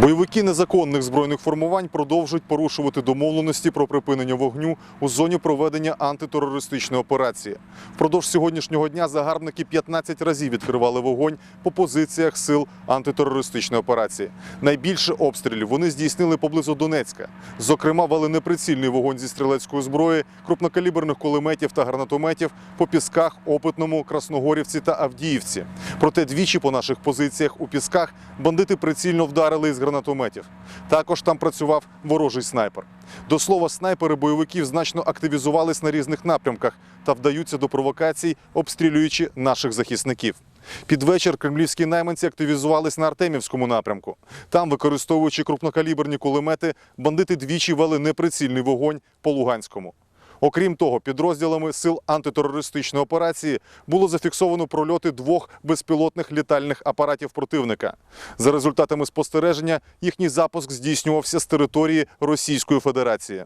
Бойовики незаконних збройних формувань продовжують порушувати домовленості про припинення вогню у зоні проведення антитерористичної операції. Впродовж сьогоднішнього дня загарбники 15 разів відкривали вогонь по позиціях сил антитерористичної операції. Найбільше обстрілів вони здійснили поблизу Донецька. Зокрема, вели неприцільний вогонь зі стрілецької зброї, крупнокаліберних кулеметів та гранатометів по Пісках, Опитному, Красногорівці та Авдіївці. Проте двічі по наших позиціях у Пісках бандити прицільно вдарили із гранатометів. Також там працював ворожий снайпер. До слова, снайпери бойовиків значно активізувались на різних напрямках та вдаються до провокацій, обстрілюючи наших захисників. Під вечір кремлівські найманці активізувались на Артемівському напрямку. Там, використовуючи крупнокаліберні кулемети, бандити двічі вели неприцільний вогонь по Луганському. Окрім того, підрозділами сил антитерористичної операції було зафіксовано прольоти двох безпілотних літальних апаратів противника. За результатами спостереження, їхній запуск здійснювався з території Російської Федерації.